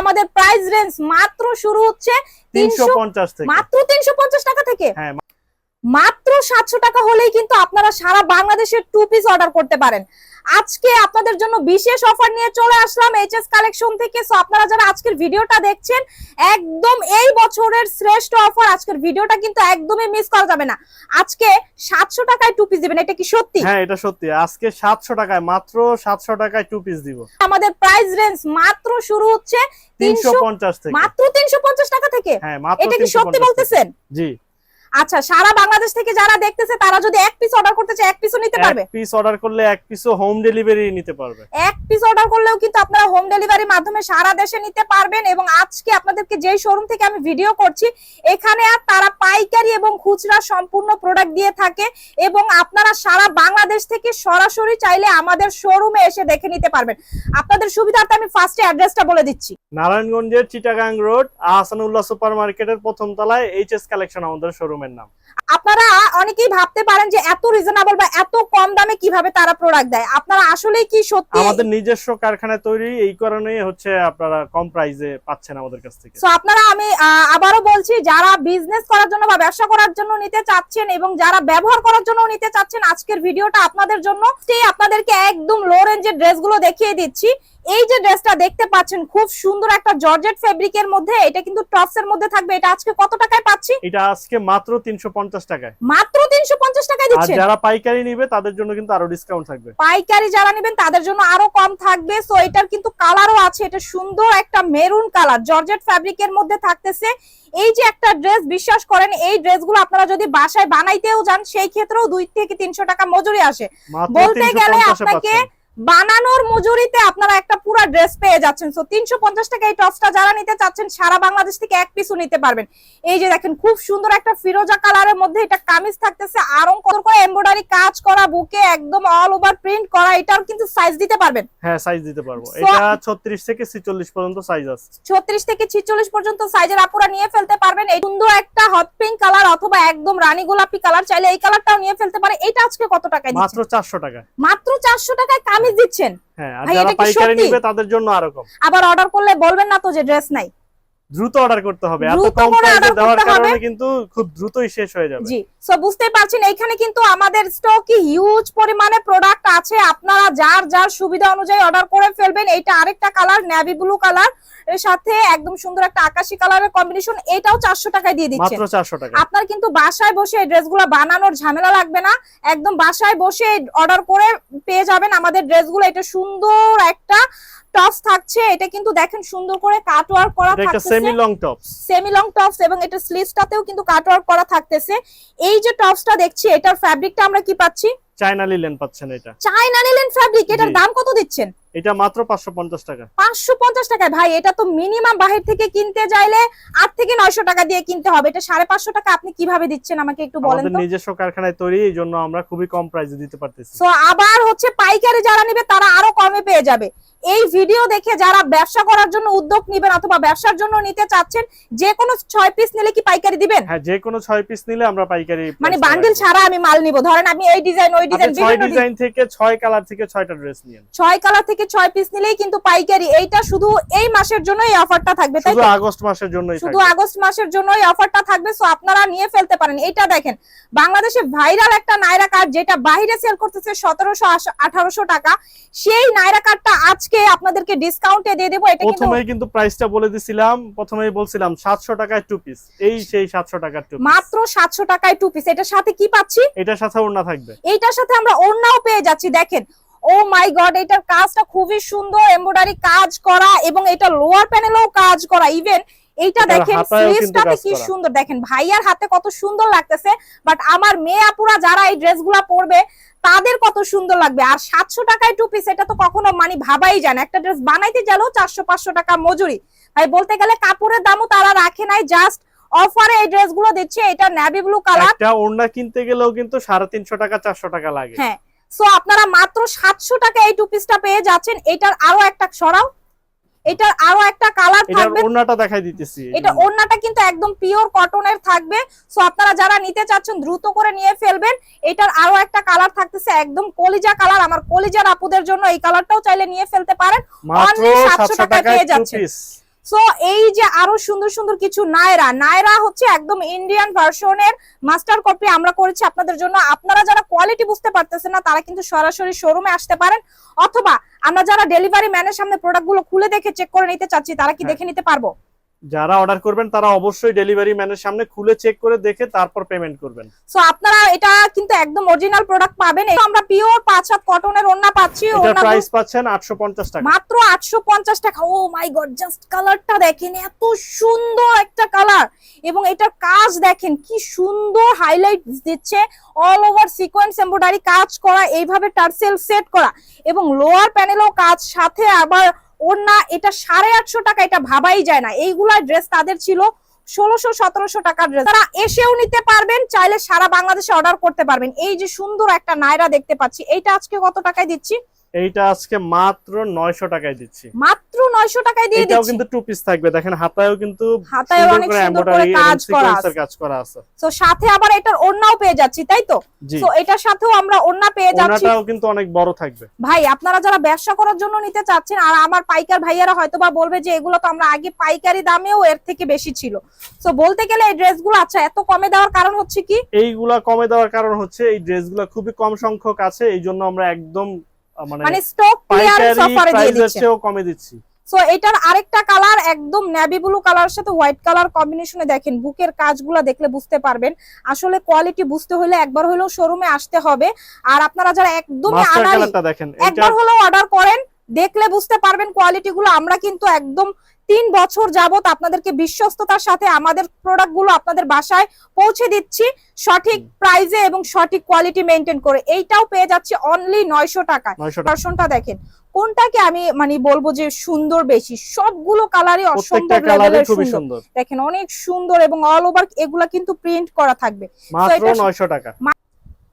আমাদের price range মাত্র শুরু হচ্ছে তিনশো থেকে। মাত্র তিনশো পঞ্চাশ টাকা থেকে। হ্যাঁ মাত্র সাতশো টাকা হলেই কিন্তু আপনারা সারা বাংলাদেশের টু পিস অর্ডার করতে পারেন। আজকে আপনাদের জন্য বিশেষ অফার নিয়ে চলে আসলাম এইচএস কালেকশন থেকে। সো আপনারা যারা আজকের ভিডিওটা দেখছেন একদম এই বছরের শ্রেষ্ঠ অফার আজকের ভিডিওটা কিন্তু একদমই মিস করা যাবে না। আজকে সাতশো টাকায় টু পিস দিবেন এটা কি সত্যি? হ্যাঁ এটা সত্যি। আজকে সাতশো টাকায় মাত্র সাতশো টাকায় টু পিস দিব। আমাদের প্রাইস রেঞ্জ মাত্র শুরু হচ্ছে তিনশো পঞ্চাশ থেকে। মাত্র তিনশো পঞ্চাশ টাকা থেকে? হ্যাঁ এটা কি সত্যি বলতেছেন? জি। আচ্ছা সারা বাংলাদেশ থেকে যারা দেখতেছে তারা যদি এক পিস অর্ডার করতে চায় এক পিসও নিতে পারবে? এক পিস অর্ডার করলে এক পিসও হোম ডেলিভারি নিতে পারবে। এক পিস অর্ডার করলেও কিন্তু আপনারা হোম ডেলিভারির মাধ্যমে সারা দেশে নিতে পারবেন এবং আজকে আপনাদেরকে যেই শোরুম থেকে আমি ভিডিও করছি এখানে আর তারা পাইকারি এবং খুচরা সম্পূর্ণ প্রোডাক্ট দিয়ে থাকে এবং আপনারা সারা বাংলাদেশ থেকে সরাসরি চাইলে আমাদের শোরুমে এসে দেখে নিতে পারবেন। আপনাদের সুবিধার্থে আমি ফার্স্টে অ্যাড্রেসটা বলে দিচ্ছি। নারায়ণগঞ্জের চিটাগাং রোড আহসানুল্লাহ সুপার মার্কেটের প্রথম তলায় এইচএস কালেকশন আমাদের শোরুমের নাম। আপনারা অনেকেই ভাবতে পারেন যে এত রিজনেবল বা এত কম দামে কীভাবে তারা প্রোডাক্ট দেয়। আপনারা আসলে কি সত্যি আমাদের নিজস্ব কারখানায় তৈরি এই কারণেই হচ্ছে আপনারা কম প্রাইসে পাচ্ছেন আমাদের কাছ থেকে। সো আপনারা আমি আহ, আবারও বলছি যারা বিজনেস করার জন্য বা ব্যবসা করার জন্য নিতে চাচ্ছেন এবং যারা ব্যবহার করার জন্য নিতে চাচ্ছেন আজকের ভিডিওটা আপনাদের জন্য। সেই আপনাদেরকে একদম লো রেঞ্জের ড্রেসগুলো দেখিয়ে দিচ্ছি। এই যে ড্রেসটা দেখতে পাচ্ছেন খুব সুন্দর একটা জর্জেট ফেব্রিকের মধ্যে এটা কিন্তু টপস এর মধ্যে থাকবে। এটা আজকে কত টাকায় পাচ্ছি? এটা আজকে মাত্র তিনশো পঞ্চাশ টাকায়। মাত্র তিনশো পঞ্চাশ টাকায় আর দিচ্ছেন? যারা পাইকারি নিবে তাদের জন্য কিন্তু আরও ডিসকাউন্ট থাকবে। পাইকারি যারা নেবেন তাদের জন্য আরও কম থাকবে। সো এটার কিন্তু কালারও আছে। এটা সুন্দর একটা মেরুন কালার জর্জেট ফ্যাব্রিকের মধ্যে থাকতেছে। এই যে একটা ড্রেস বিশ্বাস করেন এই ড্রেসগুলো আপনারা যদি বাসায় বানাইতেও যান সেই ক্ষেত্রেও দুই থেকে তিনশো টাকা মজুরি আসে। বলতে গেলে আপনাকে বানানোর মজুরিতে আপনারা একটা পুরো ড্রেস পেয়ে যাচ্ছেন। সো তিনশো পঞ্চাশ টাকা এই টপসটা যারা নিতে চাচ্ছেন সারা বাংলাদেশ থেকে এক পিসও নিতে পারবেন। এই যে দেখেন খুব সুন্দর একটা ফিরোজা কালারের মধ্যে এটা কামিজ থাকতেছে আরং কত করে এমব্রয়ডারি কাজ করা বুকে একদম অল ওভার প্রিন্ট করা এটার কিন্তু সাইজ দিতে পারবেন। হ্যাঁ সাইজ দিতে পারব। এটা ছত্রিশ থেকে ছিচল্লিশ পর্যন্ত সাইজ আছে। ছত্রিশ থেকে ছিচল্লিশ পর্যন্ত সাইজের আপুরা নিয়ে ফেলতে পারবেন। এই সুন্দর একটা হট পিঙ্ক কালার অথবা একদম রানী গোলাপি কালার চাইলে এই কালারটাও নিয়ে ফেলতে পারে। এটা আজকে কত টাকায় মাত্র দিচ্ছেন চারশো টাকা মাত্র চারশো টাকায় কামিজ দিচ্ছেন? হ্যাঁ আর যারা পাইকারি? নিবে তাদের জন্য আরও কম। আবার অর্ডার করলে বলবেন না তো যে ড্রেস নাই। দ্রুত অর্ডার করতে হবে। এত কম প্রাইসে দেওয়ার কারণে কিন্তু খুব দ্রুতই শেষ হয়ে যাবে। জি সো বুঝতে পারছেন এইখানে কিন্তু আমাদের স্টকে হিউজ পরিমাণে প্রোডাক্ট আছে। আপনারা যার যার সুবিধা অনুযায়ী অর্ডার করে ফেলবেন এটা আরেকটা কালার নেভি ব্লু কালারের সাথে একদম সুন্দর একটা আকাশি কালারের কম্বিনেশন এটাও চারশো টাকায় দিয়ে দিচ্ছে। মাত্র চারশো টাকা। আপনার কিন্তু বাসায় বসে এই ড্রেসগুলো বানানোর ঝামেলা লাগবে না। একদম বাসায় বসে অর্ডার করে পেয়ে যাবেন আমাদের ড্রেসগুলো এটা সুন্দর একটা টপস থাকছে এটা কিন্তু দেখেন সুন্দর করে কাট ওয়ার্ক করা থাকছে semi long tops semi long tops এবং এটা স্লিভসটাতেও কিন্তু কাট ওয়ার্ক করা থাকতেছে। এই যে টপসটা দেখছি এটার ফ্যাব্রিকটা আমরা কি পাচ্ছি? চায়না লিলেন পাচ্ছেন এটা। চায়না নিলেন ফ্যাব্রিক এটার দাম কত দিচ্ছেন? এটা মাত্র পাঁচশো পঞ্চাশ টাকা। পাঁচশো পঞ্চাশ টাকায়? ভাই এটা তো মিনিমাম বাহির থেকে কিনতে চাইলে আট থেকে নয়শো টাকা দিয়ে কিনতে হবে। এটা সাড়ে পাঁচশো টাকা আপনি কীভাবে দিচ্ছেন? আমাকে একটু বলেন আমাদের নিজস্ব কারখানায় তৈরি এই জন্য আমরা খুবই কম প্রাইসে দিতে পারতেছি। সো আবার হচ্ছে পাইকারি যারা নিবে তারা আরও কমে পেয়ে যাবে। এই ভিডিও দেখে যারা ব্যবসা করার জন্য উদ্যোগ নিবেন অথবা ব্যবসার জন্য নিতে চাচ্ছেন যে কোনো ছয় পিস নিলে কি পাইকারি দিবেন? হ্যাঁ যে কোনো ছয় পিস নিলে আমরা পাইকারি মানে বান্ডিল ছাড়া আমি মাল নিব। ধরেন আমি এই ডিজাইন ওই ডিজাইন ছয় বিভিন্ন ডিজাইন থেকে ছয় কালার থেকে ছয়টা ড্রেস নিয়েন। ছয় কালার থেকে ছয় পিস নিলেই কিন্তু পাইকারি। এইটা শুধু এই মাসের জন্য এই অফারটা থাকবে তাই শুধু আগস্ট মাসের জন্যই শুধু আগস্ট মাসের জন্য এই অফারটা থাকবে সো আপনারা নিয়ে ফেলতে পারেন। এটা দেখেন বাংলাদেশে ভাইরাল একটা নাইরা কার্ড যেটা বাইরে সেল করতেছে সতেরোশো আঠারোশো টাকা সেই নাইরা কার্ডটা আজকে আপনাদেরকে ডিসকাউন্টে দিয়ে দেবো। এটা প্রথমেই কিন্তু প্রাইসটা বলে দিছিলাম প্রথমেই বলছিলাম সাতশো টাকায় টু পিস এই সেই সাতশো টাকার টু মাত্র সাতশো টাকায় টু পিস এটার সাথে কি পাচ্ছি? এটার সাথে ওড়না থাকবে। এইটার সাথে আমরা ওড়নাও পেয়ে যাচ্ছি। দেখেন ও মাই গড এটার কাজটা খুবই সুন্দর এমব্রয়ডারি কাজ করা এবং এটা লোয়ার প্যানেলেও কাজ করা। ইভেন এইটা দেখেন স্লিভসটাতে কি। সুন্দর। দেখেন ভাইয়ার হাতে কত সুন্দর লাগতেছে বাট আমার মেয়ে আপুরা যারা এই ড্রেসগুলা পরবে তাদের কত সুন্দর লাগবে। আর সাতশো টাকায় টু পিস এটা তো কখনো মানে ভাবাই যায় না। একটা ড্রেস বানাইতে গেলেও চারশো পাঁচশো টাকা মজুরি। ভাই বলতে গেলে কাপড়ের দামও তারা রাখে নাই জাস্ট অফারে এই ড্রেসগুলো দিচ্ছে এটা নেভি ব্লু কালার একটা ওড়না কিনতে গেলেও কিন্তু সাড়ে তিনশো টাকা চারশো টাকা লাগে। হ্যাঁ সো আপনারা মাত্র সাতশো টাকা এই টু পিসটা পেয়ে যাচ্ছেন। এটার আরও একটা সরাও। এটার আরও একটা কালার থাকবে। ওড়নাটা দেখাই দিতেছি। এটা ওড়নাটা কিন্তু একদম পিওর কটনের থাকবে। সো আপনারা যারা নিতে চাচ্ছেন দ্রুত করে নিয়ে ফেলবেন। এটার আরও একটা কালার থাকতেছে একদম কলিজা কালার আমার কলিজার আপুদের জন্য এই কালারটাও চাইলে নিয়ে ফেলতে পারেন। only 700 সাতশো টাকায় পেয়ে যাচ্ছেন। সো এই যে আরও সুন্দর সুন্দর কিছু নায়রা নায়রা হচ্ছে একদম ইন্ডিয়ান ভার্সনের মাস্টার কপি আমরা করেছি আপনাদের জন্য। আপনারা যারা কোয়ালিটি বুঝতে পারতেছেন না তারা কিন্তু সরাসরি শোরুমে আসতে পারেন। অথবা আমরা যারা ডেলিভারি ম্যানের সামনে প্রোডাক্টগুলো খুলে দেখে চেক করে নিতে চাচ্ছি তারা কি হ্যাঁ। দেখে নিতে পারব? যারা অর্ডার করবেন তারা অবশ্যই ডেলিভারি ম্যানের সামনে খুলে চেক করে দেখে তারপর পেমেন্ট করবেন। সো আপনারা এটা কিন্তু একদম অরিজিনাল প্রোডাক্ট পাবেন। আমরা পিওর পাঁচ হাত কটনের ওন্না পাচ্ছি ওড়নাগুলো প্রাইস পাচ্ছেন আটশো পঞ্চাশ টাকা। মাত্র আটশো পঞ্চাশ টাকা। ও মাই গড জাস্ট কালারটা দেখেন এত সুন্দর একটা কালার এবং এটার কাজ দেখেন কি সুন্দর হাইলাইট দিচ্ছে। অল ওভার সিকোয়েন্স এমব্রয়ডারি কাজ করা এইভাবে টার্সেল সেট করা। এবং লোয়ার প্যানেলও কাজ সাথে আবার ওড়না, এটা সাড়ে আটশো টাকা, এটা ভাবাই যায় না। এইগুলা ড্রেস তাদের ছিল ষোলোশো, সতেরোশো টাকার ড্রেস তারা এসেও নিতে পারবেন, চাইলে সারা বাংলাদেশে অর্ডার করতে পারবেন। এই যে সুন্দর একটা নায়রা দেখতে পাচ্ছি, এইটা আজকে কত টাকায় দিচ্ছি? এইটা আজকে মাত্র নয়শো টাকায় দিচ্ছি। মাত্র নয়শো টাকায় দিয়ে এটাও কিন্তু টু পিস থাকবে। দেখেন হাতায়ও কিন্তু হাতায় অনেক সুন্দর করে কাজ করা আছে। কাজ করা আছে। তো সাথে আবার এটার ওড়নাও পেয়ে যাচ্ছি তাই তো? তো এটার সাথেও আমরা ওড়না পেয়ে যাচ্ছি। ওনাটাও কিন্তু অনেক বড় থাকবে। ভাই আপনারা যারা ব্যবসা করার জন্য নিতে চাচ্ছেন আর আমার পাইকার ভাইয়ারা হয়তো বা বলবে যে এগুলো তো আমরা আগে পাইকারি দামেও এর থেকে বেশি ছিল। তো বলতে গেলে এই ড্রেসগুলো আচ্ছা এত কমে দেওয়ার কারণ হচ্ছে কি? এইগুলা কমে দেওয়ার কারণ হচ্ছে এই ড্রেসগুলো খুবই কম সংখ্যক আছে এই জন্য আমরা একদম মানে স্টক ক্লিয়ারেন্স অফারে দিয়ে দিচ্ছে। কমে দিচ্ছি। সো এটার আরেকটা কালার একদম নেভি ব্লু কালার সাথে হোয়াইট কালার কম্বিনেশনে দেখেন বুকের কাজগুলো দেখলে বুঝতে পারবেন। আসলে কোয়ালিটি বুঝতে হলে একবার হলেও শোরুমে আসতে হবে। আর আপনারা যারা একদমই এটা একবার হলেও অর্ডার করেন দেখলে বুঝতে পারবেন কোয়ালিটি গুলো আমরা কিন্তু একদম তিন বছর যাবত আপনাদেরকে বিশ্বস্ততার সাথে আমাদের প্রোডাক্টগুলো আপনাদের বাসায় পৌঁছে দিচ্ছি সঠিক প্রাইজে এবং সঠিক কোয়ালিটি মেনটেন করে। এইটাও পেয়ে যাচ্ছে অনলি নয়শো টাকায়। ভার্সনটা দেখেন কোনটাকে আমি মানে বলব যে সুন্দর বেশি? সবগুলো কালারই অসম্ভব লেভেলের সুন্দর। দেখেন অনেক সুন্দর এবং অল ওভার এগুলা কিন্তু প্রিন্ট করা থাকবে। মাত্র টাকা।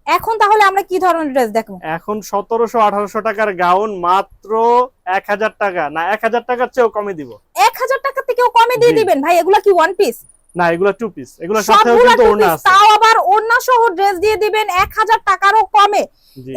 এখন তাহলে আমরা কি ধরনের ড্রেস দেখব? এখন সতেরোশো আঠারোশো টাকার গাউন মাত্র এক হাজার টাকা। না এক হাজার টাকার চেয়েও কমে দিব। এক হাজার টাকা থেকেও কমে দিয়ে দিবেন? ভাই এগুলা কি ওয়ান পিস না এগুলো টু পিস এগুলো সাথেও কিন্তু ওড়না আছে। তাও আবার ওড়না সহ ড্রেস দিয়ে দিবেন এক হাজার টাকারও কমে।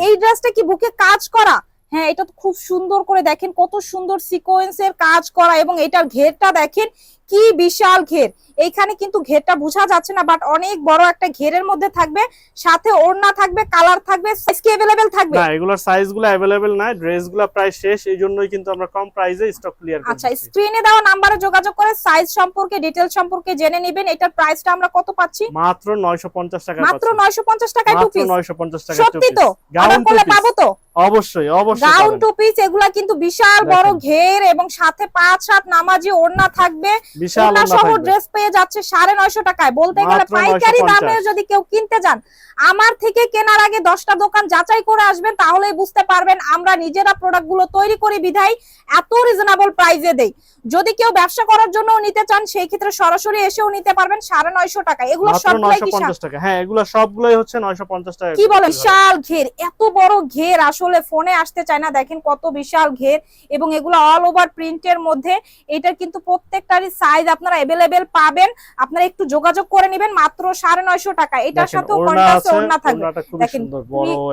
এই ড্রেসটা কি বুকে কাজ করা? হ্যাঁ এটা তো খুব সুন্দর করে দেখেন কত সুন্দর সিকোয়েন্সের কাজ করা এবং এটার ঘেরটা দেখেন কি বিশাল ঘের। এইখানে কিন্তু ঘেরটা বোঝা যাচ্ছে না বাট অনেক বড় একটা ঘেরের মধ্যে থাকবে সাথে ওড়না থাকবে কালার থাকবে সাইজ কি অ্যাভেলেবেল থাকবে? না এগুলোর সাইজগুলো অ্যাভেলেবেল নাই ড্রেসগুলো প্রায় শেষ এই জন্যই কিন্তু আমরা কম প্রাইসে স্টক ক্লিয়ার আচ্ছা স্ক্রিনে দেওয়া নাম্বারে যোগাযোগ করে সাইজ সম্পর্কে ডিটেল সম্পর্কে জেনে নেবেন এটার প্রাইসটা আমরা কত পাচ্ছি? মাত্র 950 টাকা মাত্র নয়শো পঞ্চাশ টাকায় টু মাত্র পিস 950 টাকা সত্যি তো অর্ডার করলে পাবো তো? অবশ্যই অবশ্যই গাউন। টু পিস এগুলা কিন্তু বিশাল বড় ঘের এবং সাথে পাঁচ সাত নামাজি ওড়না থাকবে। বিশাল সহ ড্রেস পেয়ে যাচ্ছে সাড়ে নয়শো টাকায়। বলতে গেলে পাইকারি দামে যদি কেউ কিনতে যান আমার থেকে কেনার আগে দশটা দোকান যাচাই করে আসবেন তাহলেই বুঝতে পারবেন আমরা নিজেরা তৈরি করি বিধাই এত রিজনেবল প্রাইসে দেই। যদি কেউ ব্যবসা করার জন্য নিতে চান সেই ক্ষেত্রে সরাসরি এসেও নিতে পারবেন সাড়ে নয়শো টাকা এগুলো সবগুলাই কি 950 টাকা। হ্যাঁ এগুলো সবগুলোই হচ্ছে 950 টাকা কি বলে? বিশাল ঘের। এত বড় ঘের আসলে ফোনে আসতে চায় না। দেখেন কত বিশাল ঘের। এবং এগুলো অল ওভার প্রিন্টের মধ্যে। এটার কিন্তু প্রত্যেকটারই সাইজ আপনারা অ্যাভেলেবেল পাবেন। আপনারা একটু যোগাযোগ করে নেবেন মাত্র সাড়ে নয়শো টাকা। এটার দেখেন, সাথেও ওড়না ওড়না থাকবে। দেখেন,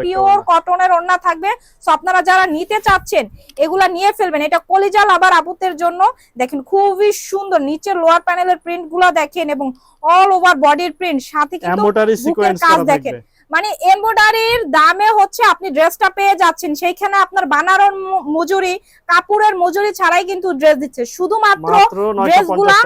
পিওর কটনের ওড়না। থাকবে। সো আপনারা যারা নিতে চাচ্ছেন এগুলা নিয়ে ফেলবেন। এটা কলিজাল আবার আবুতের জন্য। দেখেন খুবই সুন্দর। নিচের লোয়ার প্যানেলের প্রিন্টগুলা দেখেন এবং অল ওভার বডির প্রিন্ট সাথে কিন্তু কাজ দেখেন। মানে এমব্রয়ডারির দামে হচ্ছে আপনি ড্রেসটা পেয়ে যাচ্ছেন। সেইখানে আপনার বানানোর মজুরি কাপড়ের মজুরি ছাড়াই কিন্তু ড্রেস দিচ্ছে। শুধুমাত্র মাত্র 950 ড্রেসগুলা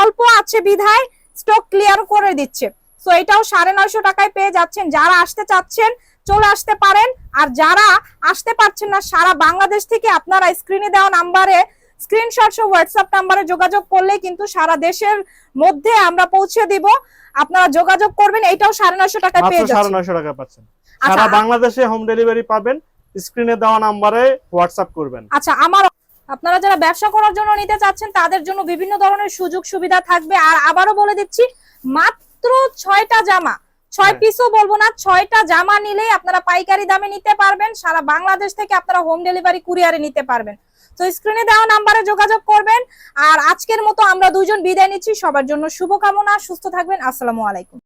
অল্প আছে বিধায় স্টক ক্লিয়ার করে দিচ্ছে। তো এটাও সাড়ে নয়শো টাকায় পেয়ে যাচ্ছেন। যারা আসতে চাচ্ছেন চলে আসতে পারেন। আর যারা আসতে পারছেন না সারা বাংলাদেশ থেকে আপনারা স্ক্রিনে দেওয়া নাম্বারে স্ক্রিনশট সহ হোয়াটসঅ্যাপ নাম্বারে যোগাযোগ করলে কিন্তু সারা দেশের মধ্যে আমরা পৌঁছে দিব। আপনারা যোগাযোগ করবেন এটাও সাড়ে নয়শো টাকায় পেয়ে সাড়ে নয়শো টাকা পাচ্ছেন। আচ্ছা সারা বাংলাদেশে হোম ডেলিভারি পাবেন স্ক্রিনে দেওয়া নাম্বারে হোয়াটসঅ্যাপ করবেন। আচ্ছা আমার আপনারা যারা ব্যবসা করার জন্য নিতে চাচ্ছেন তাদের জন্য বিভিন্ন ধরনের সুযোগ সুবিধা থাকবে। আর আবারও বলে দিচ্ছি মাত্র ছয়টা জামা ছয় হ্যাঁ। পিসও বলব না ছয়টা জামা নিলেই আপনারা পাইকারি দামে নিতে পারবেন। সারা বাংলাদেশ থেকে আপনারা হোম ডেলিভারি কুরিয়ারে নিতে পারবেন। তো স্ক্রিনে দেওয়া নাম্বারে যোগাযোগ করবেন। আর আজকের মতো আমরা দুজন বিদায় নিচ্ছি। সবার জন্য শুভকামনা, সুস্থ থাকবেন। আসসালামু আলাইকুম।